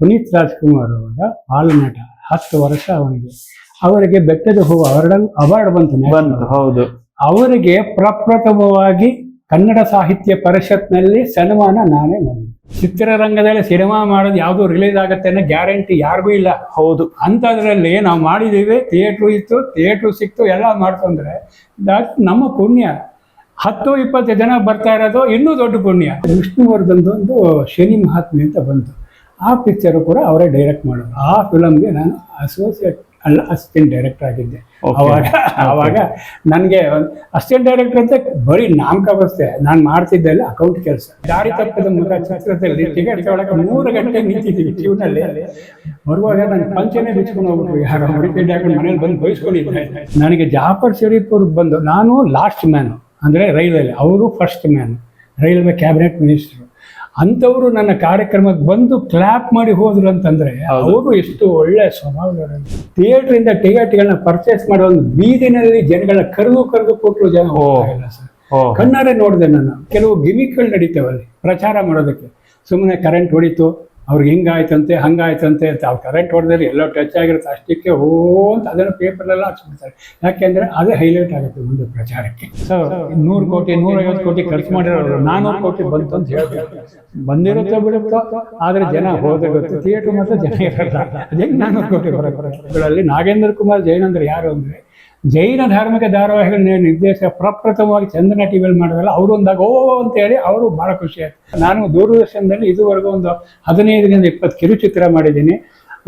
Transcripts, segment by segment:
ಪುನೀತ್ ರಾಜ್ಕುಮಾರ್ ಅವರ ಬಾಲನಟ ಹತ್ತು ವರ್ಷ ಅವನಿಗೆ. ಅವರಿಗೆ ಬೆಟ್ಟದ ಹೂವು ಅವಾರ್ಡ್ ಅವಾರ್ಡ್ ಬಂತು ಹೌದು. ಅವರಿಗೆ ಪ್ರಪ್ರಥಮವಾಗಿ ಕನ್ನಡ ಸಾಹಿತ್ಯ ಪರಿಷತ್ನಲ್ಲಿ ಸನ್ಮಾನ ನಾನೇ ಮಾಡಿದೆ ಚಿತ್ರರಂಗದಲ್ಲಿ ಸಿನಿಮಾ ಮಾಡೋದು ಯಾವುದು ರಿಲೀಸ್ ಆಗುತ್ತೆ ಅನ್ನೋ ಗ್ಯಾರಂಟಿ ಯಾರಿಗೂ ಇಲ್ಲ. ಹೌದು. ಅಂಥದ್ರಲ್ಲಿ ನಾವು ಮಾಡಿದ್ದೀವಿ ಥಿಯೇಟ್ರು ಇತ್ತು ಥಿಯೇಟ್ರು ಸಿಕ್ತು ಎಲ್ಲ ಮಾಡ್ತು ಅಂದ್ರೆ that ನಮ್ಮ ಪುಣ್ಯ. ಹತ್ತು ಇಪ್ಪತ್ತು ಜನ ಬರ್ತಾ ಇರೋದು ಇನ್ನೂ ದೊಡ್ಡ ಪುಣ್ಯ. ವಿಷ್ಣುವರ್ಧನ್ದೊಂದು ಶನಿ ಮಹಾತ್ಮೆ ಅಂತ ಬಂತು. ಆ ಪಿಕ್ಚರು ಕೂಡ ಅವರೇ ಡೈರೆಕ್ಟ್ ಮಾಡೋದು ಆ ಫಿಲಮ್ಗೆ ನಾನು ಅಸೋಸಿಯೇಟ್ ಅಲ್ಲ ಅಸಿಸ್ಟೆಂಟ್ ಡೈರೆಕ್ಟರ್ ಆಗಿದ್ದೆ. ಅವಾಗ ಅವಾಗ ನನಗೆ ಅಸಿಸ್ಟೆಂಟ್ ಡೈರೆಕ್ಟರ್ ಅಂತ ಬರೀ ನಾಮಕಾವಸ್ಥೆ ನಾನು ಮಾಡ್ತಿದ್ದೆಲ್ಲ ಅಕೌಂಟ್ ಕೆಲಸ. ದಾರಿ ತಪ್ಪದ ಚಿತ್ರದಲ್ಲಿ ಟಿಕೆಟ್ ಒಳಗೆ ಮೂರು ಗಂಟೆ ನಿಂತಿದ್ದೀವಿ ಕ್ಯೂನಲ್ಲಿ ಬರುವಾಗ ನಾನು ಪಂಚನೆ ಬಿಚ್ಕೊಂಡು ಹೋಗ್ಬಿಟ್ಟು ಯಾರೋ ಹುಡುಕಿಡ್ ಹಾಕೊಂಡು ಮನೇಲಿ ಬಂದು ಬಯಸ್ಕೊಂಡಿದ್ದೆ ನನಗೆ ಜಾಫರ್ ಶರೀಫ್ ಅವ್ರಿಗೆ ಬಂದು ನಾನು ಲಾಸ್ಟ್ ಮ್ಯಾನು ಅಂದರೆ ರೈಲ್ವೆಲಿ. ಅವರು first man railway cabinet minister ಅಂಥವ್ರು ನನ್ನ ಕಾರ್ಯಕ್ರಮಕ್ಕೆ ಬಂದು ಕ್ಲಾಪ್ ಮಾಡಿ ಹೋದ್ರು ಅಂತಂದ್ರೆ ಅವರು ಎಷ್ಟು ಒಳ್ಳೆ ಸ್ವಭಾವದವರು. ಥಿಯೇಟ್ರಿಂದ ಟಿಕೆಟ್ಗಳನ್ನ ಪರ್ಚೇಸ್ ಮಾಡೋ ಒಂದು ಬೀದಿನಲ್ಲಿ ಜನಗಳನ್ನ ಕರೆದು ಕರೆದು ಕೊಟ್ಟರು ಜನ ಹೋಗಿಲ್ಲ ಸರ್. ಕಣ್ಣಾರೆ ನೋಡಿದೆ ನಾನು. ಕೆಲವು ಗಿಮಿಕ್ಗಳು ನಡೀತಾವೆ ಅಲ್ಲಿ ಪ್ರಚಾರ ಮಾಡೋದಕ್ಕೆ. ಸುಮ್ಮನೆ ಕರೆಂಟ್ ಹೊಡಿತು. ಅವ್ರಿಗೆ ಹಿಂಗಾಯ್ತಂತೆ, ಹಂಗಾಯ್ತಂತೆ ಅಂತ ಅವ್ರು ಕರೆಂಟ್ ಹೊಡೆದ್ರೆ ಎಲ್ಲೋ ಟಚ್ ಆಗಿರುತ್ತೆ, ಅಷ್ಟಕ್ಕೆ ಓ ಅಂತ ಅದನ್ನು ಪೇಪರ್ಲೆಲ್ಲ ಹಾಕ್ಸ್ಬಿಡ್ತಾರೆ. ಯಾಕೆಂದ್ರೆ ಅದೇ ಹೈಲೈಟ್ ಆಗುತ್ತೆ ಮುಂದೆ ಪ್ರಚಾರಕ್ಕೆ. ಸೊ ನೂರು ಕೋಟಿ ನೂರೈವತ್ತು ಕೋಟಿ ಖರ್ಚು ಮಾಡಿರೋರು ನಾನ್ನೂರು ಕೋಟಿ ಬಂತು ಅಂತ ಹೇಳ್ತಾರೆ. ಬಂದಿರುತ್ತೋ ಬಿಡುತ್ತೋ, ಆದರೆ ಜನ ಹೋದ ಗೊತ್ತು ಥಿಯೇಟರ್ ಮಾತ್ರ ಜನ ಇರಲ್ಲ. ಅದೇ ನಾನ್ನೂರು ಕೋಟಿ ಬರೋಗಳಲ್ಲಿ ನಾಗೇಂದ್ರ ಕುಮಾರ್ ಜೈನ್ ಅಂದ್ರೆ ಯಾರು ಅಂದ್ರೆ ಜೈನ ಧಾರ್ಮಿಕ ಧಾರಾವಾಹಿಗಳ ನಿರ್ದೇಶಕ ಪ್ರಪ್ರಥಮವಾಗಿ ಚಂದ್ರನ ಟಿವಿಯಲ್ಲಿ ಮಾಡಿದ್ರಲ್ಲ ಅವರು ಒಂದಾಗ ಓ ಅಂತೇಳಿ ಅವರು ಭಾಳ ಖುಷಿ ಆಯ್ತು. ನಾನು ದೂರದರ್ಶನದಲ್ಲಿ ಇದುವರೆಗೂ ಒಂದು ಹದಿನೈದರಿಂದ ಇಪ್ಪತ್ತು ಕಿರುಚಿತ್ರ ಮಾಡಿದ್ದೀನಿ.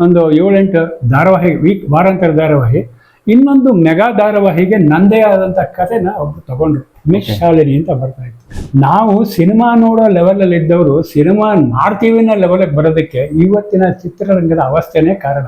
ಒಂದು ಏಳೆಂಟು ಧಾರಾವಾಹಿ ವೀಕ್ ವಾರಾಂತರ ಧಾರಾವಾಹಿ. ಇನ್ನೊಂದು ಮೆಗಾ ಧಾರಾವಾಹಿಗೆ ನಂದೇ ಆದಂಥ ಕಥೆನ ಒಬ್ಬರು ತಗೊಂಡ್ರು. ಮಿಸ್ ಶಾಲಿನಿ ಅಂತ ಬರ್ತಾ ಇತ್ತು ನಾವು ಸಿನಿಮಾ ನೋಡೋ ಲೆವೆಲಲ್ಲಿ ಇದ್ದವರು ಸಿನಿಮಾ ಮಾಡ್ತೀವಿ ಅನ್ನೋ ಲೆವೆಲಿಗೆ ಬರೋದಕ್ಕೆ ಇವತ್ತಿನ ಚಿತ್ರರಂಗದ ಅವಸ್ಥೆನೇ ಕಾರಣ.